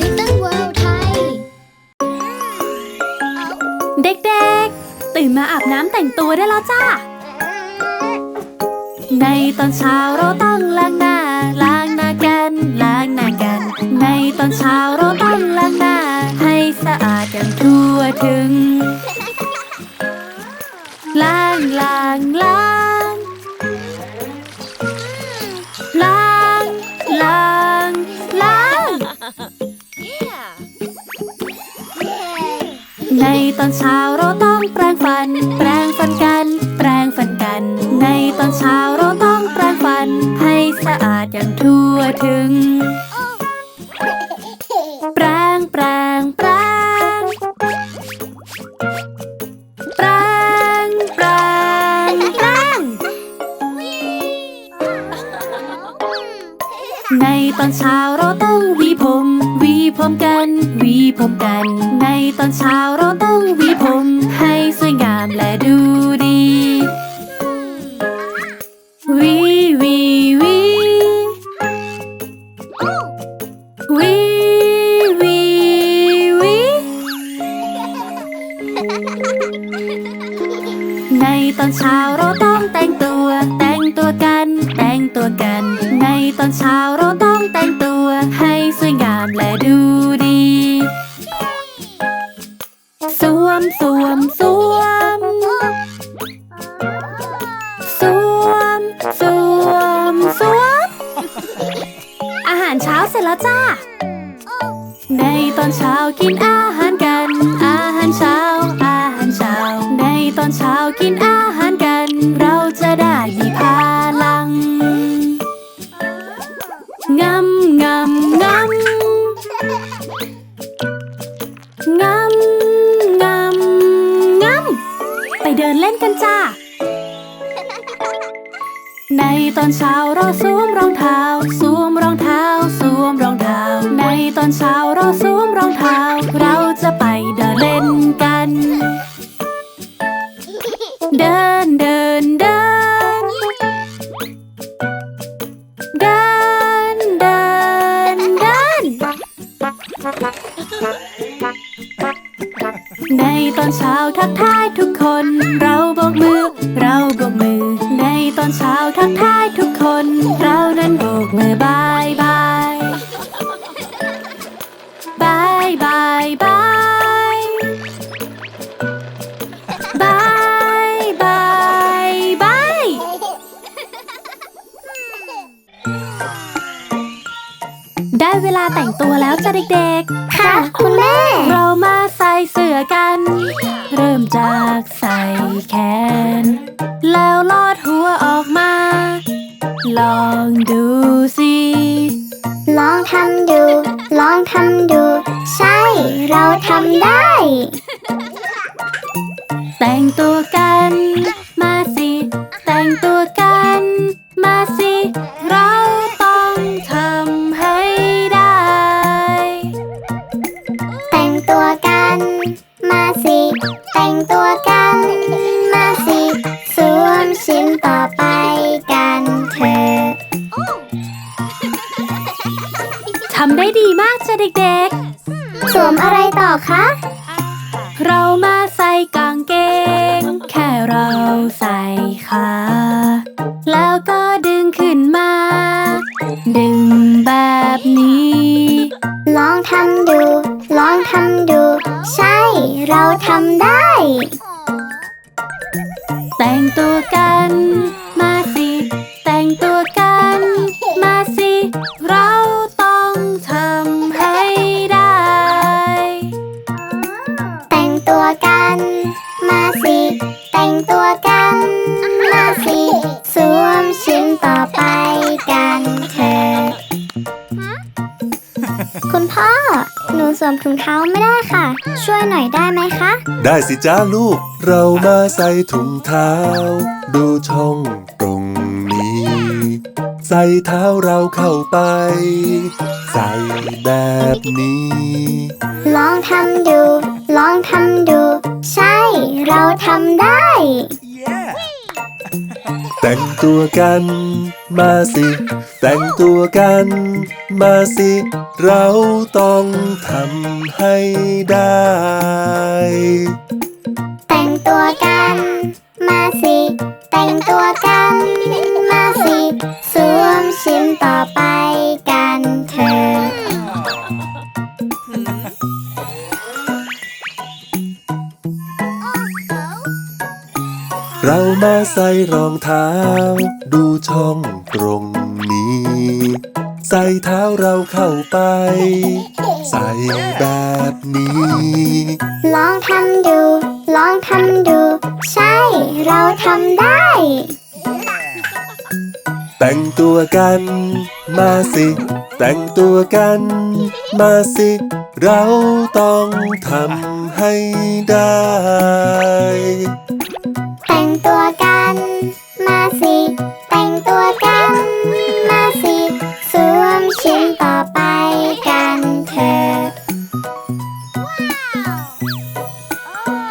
Little World ไทย เด็กๆ ตื่นมาอาบน้ำแต่งตัวได้แล้วจ้า ในตอนเช้าเราต้องล้างหน้า ล้างหน้ากัน ล้างหน้ากัน ในตอนเช้าเราต้องล้างหน้า ให้สะอาดอย่างทั่วถึง ล้างล้างล้าง ในตอนเช้าเราต้องแปรงฟัน แปรงฟันกัน แปรงฟันกัน ในตอนเช้าเราต้องแปรงฟัน ให้สะอาดอย่างทั่วถึง ตอนเช้าเราต้องแต่งตัว แต่งตัวกัน แต่งตัวกัน ในตอนเช้าเราต้อง เดินเล่นกันจ้า ในตอนเช้าเราสวมรองเท้า สวมรองเท้า สวมรองเท้า ในตอนเช้าเราสวมรองเท้า เราจะไปเดินเล่นกัน เดินเดิน ตอนเช้าทักทายทุกคน เราโบกมือ เราโบกมือ ในตอนเช้าทักทายทุกคน เรานั้นโบกมือบายบายบายบายบายบายบายบายได้เวลาแต่งตัวแล้วจ้ะเด็กๆ ค่ะ คุณแม่ เรามาใส่เสื้อกัน เริ่มจากใส่แขน แล้วลอดหัวออกมา ลองดูสิ ลองทำดู ลองทำดู ใช่ เราทำได้ แต่งตัวกัน คะๆเรามาใส่กางเกง แค่เราใส่ขาแล้วก็ดึงขึ้นมา ดึงแบบนี้ ลองทำดู ลองทำดู ใช่ เราทำได้ แต่งตัวกัน มาสิ แต่งตัวกัน ถุงเท้าไม่ได้ค่ะ ช่วยหน่อยได้ไหมคะ ได้สิจ้าลูก เรามาใส่ถุงเท้า ดูช่องตรงนี้ ใส่เท้าเราเข้าไป ใส่แบบนี้ ลองทำดู ลองทำดู ใช่ เราทำได้ Yeah! แต่งตัวกันมาสิ แต่งตัวกันมาสิ เราต้องทำให้ได้ แต่งตัวกันมาสิ แต่งตัวกันมาสิ สวมชิ้นต่อไปกันเถอะ เรามาใส่รองเท้า ดูช่องตรงนี้ ใส่เท้าเราเข้าไป ใส่แบบนี้ ลองทำดู ลองทำดู ใช่ เราทำได้ แต่งตัวกัน มาสิ แต่งตัวกัน มาสิ เราต้องทำให้ได้ แต่งตัวกัน มาสิ แต่งตัวกัน มาสิสวมชิ้นต่อไปกันเถอะ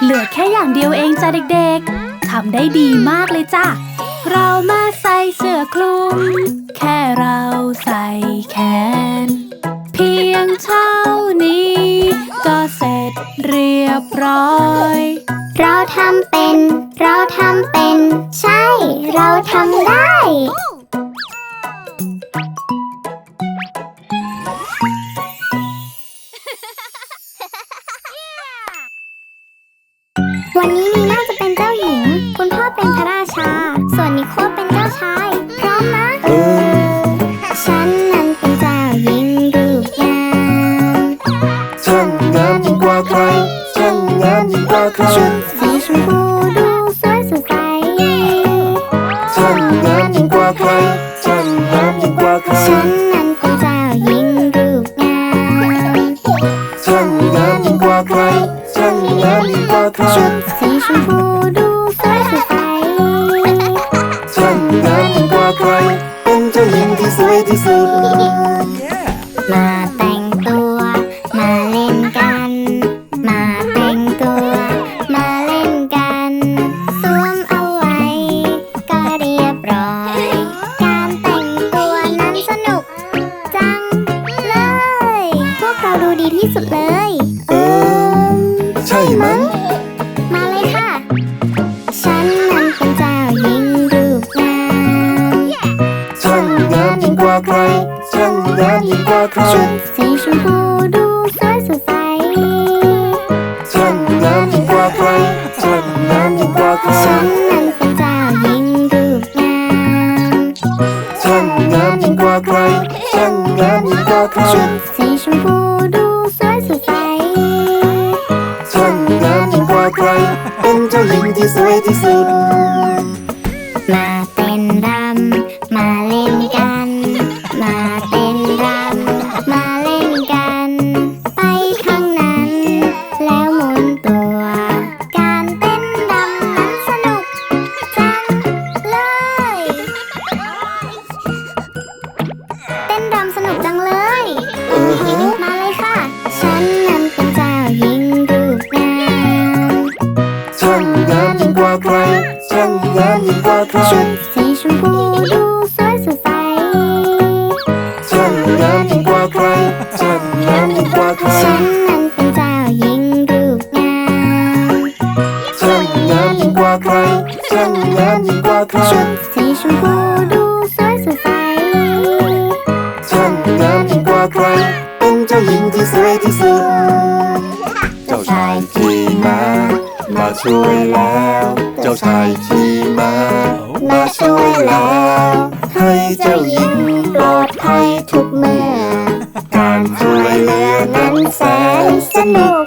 เหลือแค่อย่างเดียวเองจ้ะเด็กๆ ทำได้ดีมากเลยจ้ะ เรามาใส่เสื้อคลุม แค่เราใส่แขน เพียงเท่านี้ ก็เสร็จเรียบร้อย เราทำเป็น เราทำเป็น ใช่ เราทำได้ วันนี้นีน่าจะเป็นเจ้าหญิง คุณพ่อเป็นพระราชา ส่วนนิโคเป็นเจ้าชาย พร้อมนะเออฉันนั้นเป็นเจ้าหญิงรูปงามช่างงามยิ่งกว่าใครช่างงามยิ่งกว่าใครชุดสีชมพู ยิ่งก งามยิ่งกว่าใครชุดสีชมพูดูสวยสดใสช่างงามยิ่งกว่าใครช่างงามยิ่งกว่าใครฉันนั้นเป็นเจ้าหญิงรูปงามช่างงามยิ่งกว่าใครช่างงามยิ่งกว่าใคร ช่วยแล้ว เจ้าชายขี่ม้ามาช่วยแล้ว ให้เจ้าหญิงปลอดภัยทุกเมื่อ การช่วยเหลือนั้นแสนสนุก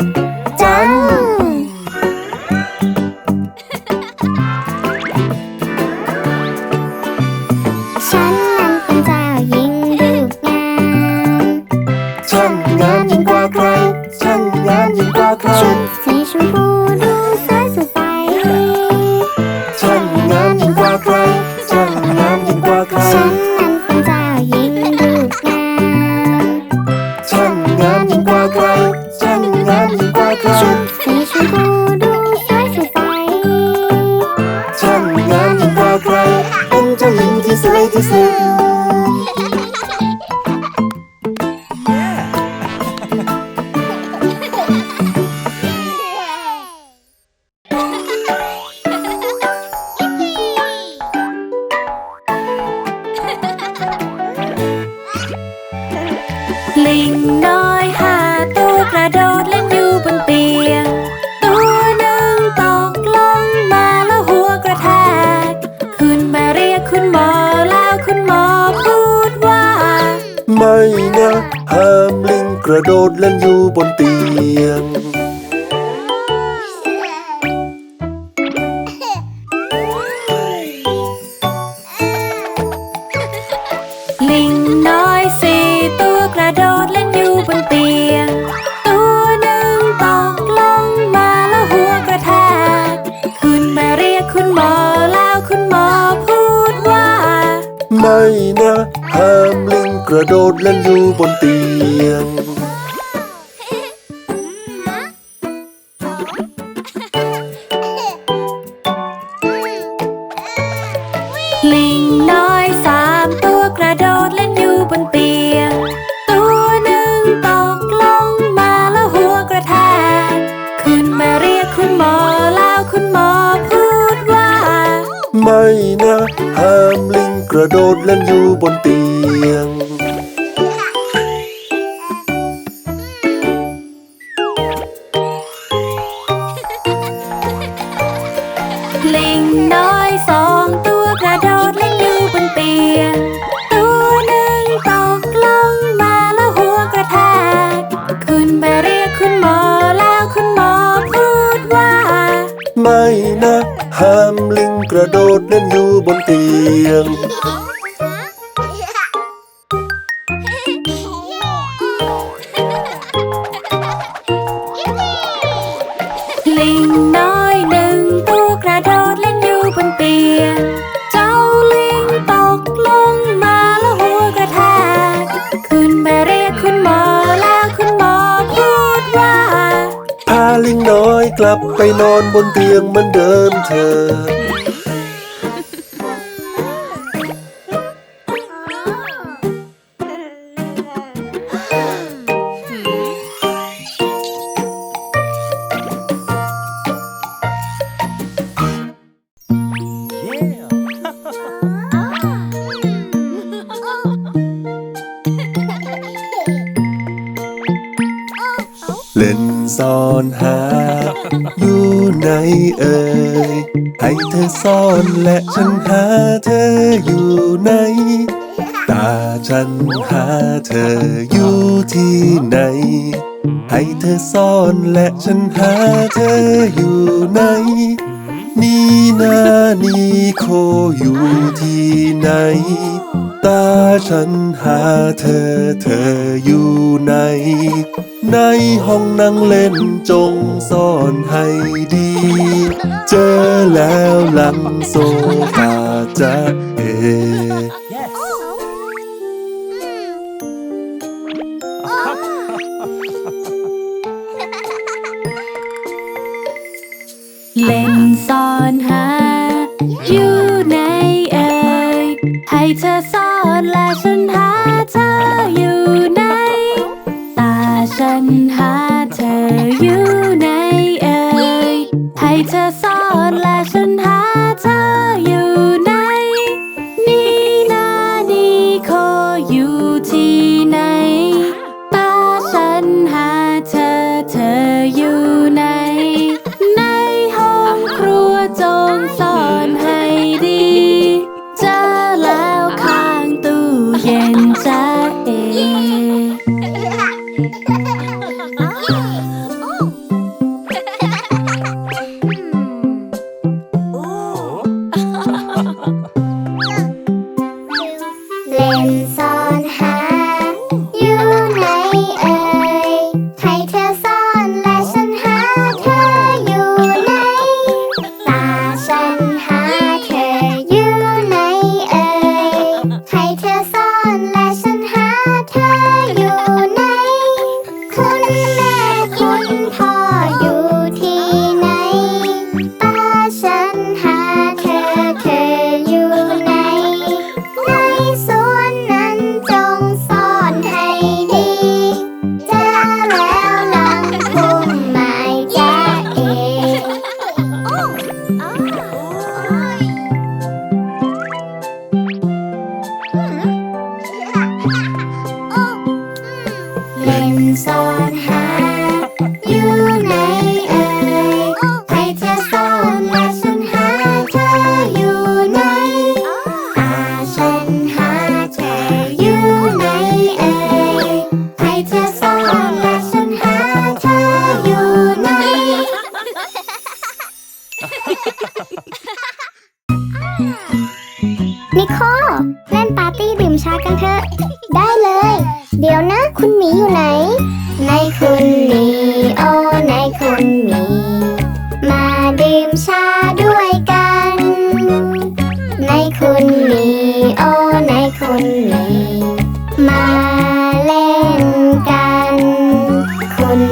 กระโดดเล่นอยู่บนเตียง ลิงน้อยสามตัวกระโดดเล่นอยู่บนเตียง ตัวหนึ่งตกลงมาแล้วหัวกระแทกคุณแม่เรียกคุณหมอแล้วคุณหมอพูดว่า ไม่นะห้ามลิงกระโดดเล่นอยู่บนเตียง ไม่นะ ห้ามลิงกระโดดเล่นอยู่บนเตียง กลับไปนอนบนเตียงเหมือนเดิมเธอ เอ่ยให้เธอซ่อนและฉันหาเธออยู่ไหนตาฉันหาเธออยู่ที่ไหน ให้เธอซ่อนและฉันหาเธออยู่ไหนนี่นานี่โคอยู่ที่ไหน ตาฉันหาเธอเธออยู่ไหนในห้องนั่งเล่นจงซ่อนให้ดี เจอแล้วหลังโซฟาจะเอ เล่นซ่อนหา อยู่ไหนเอ่ยให้เธอซ่อน และฉันหาเธออยู่ไหนตาฉันหาเธออยู่ในเอ่ยให้เธอ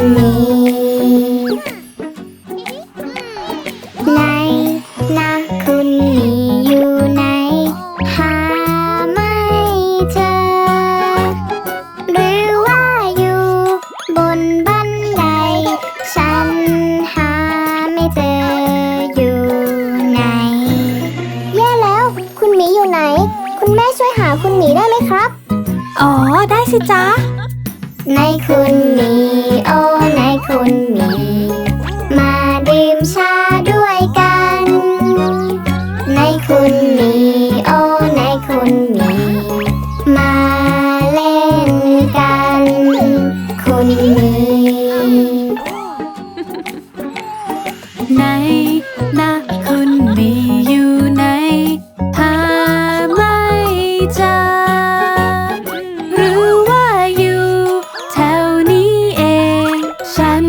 你 คนหนึ่ไหนนะคุณมีอยู่ไหนหาไม่เจอหรือว่าอยู่แถวนี้เอง ฉัน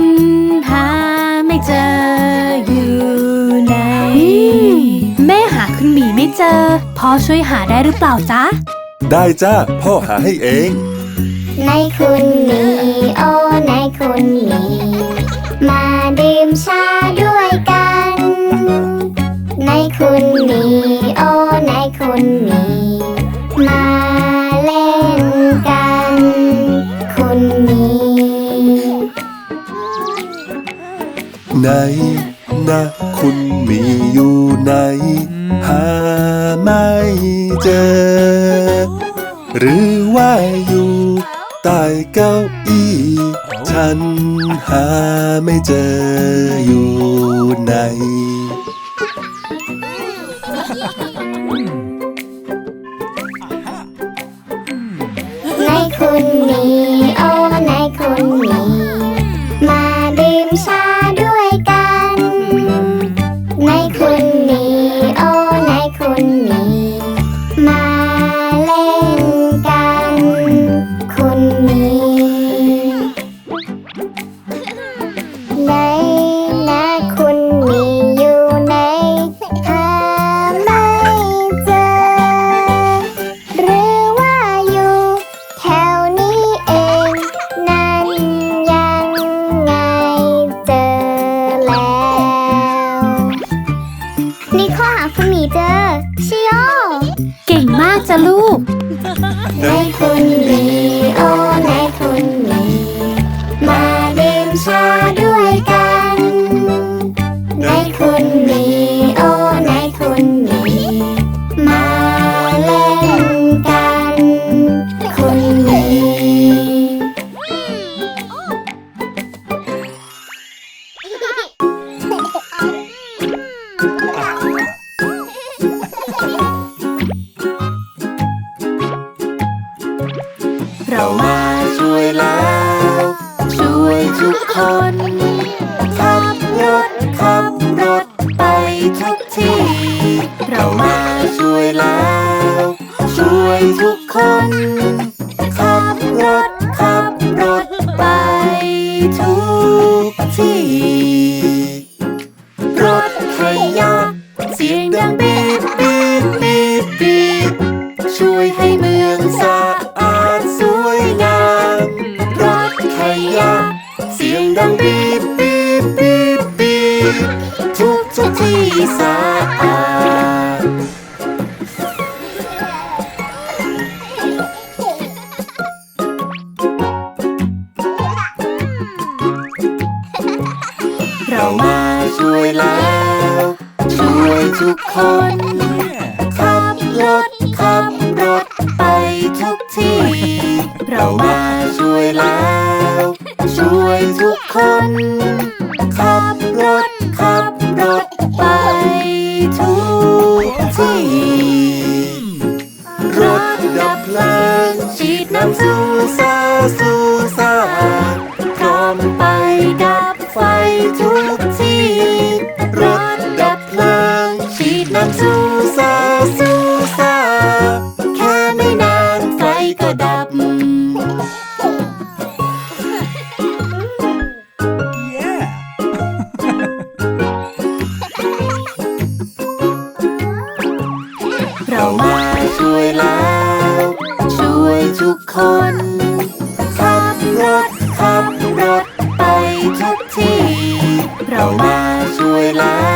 หาไม่เจออยู่ไหนแม่หาคุณหมีไม่เจอพ่อช่วยหาได้หรือเปล่าจ๊ะ ได้จ้า พ่อหาให้เอง ในคุณมีโอในคุณมี มาดื่มชาด้วยกัน ในคุณมีโอในคุณมี มาเล่นกัน คุณมี ไหนนะคุณมีอยู่ไหน หาไม่เจอ หรือว่า เก้าอี้ฉันหาไม่เจออยู่ไหนในคุณนี้ ทุกที่รถขยะเสียงดังบีดบีดบีดบีดช่วยให้เมืองสะอาดสวยงามรถขยะเสียงดังบีดบีดบีดบีดทุกทุกที่สะอาด เรามาช่วยแล้ว ช่วยทุกคน ขับรถ ขับรถไปทุกที่ รถดับเพลิงฉีดน้ำสู้ซาสู้ซาพร้อมไปดับไฟทุกที่ รถดับเพลิงฉีดน้ำสู้ซาสู้ ดับ เรามาช่วยแล้ว ช่วยทุกคน ขับรถ ขับรถไปทุกที่ เรามาช่วยแล้ว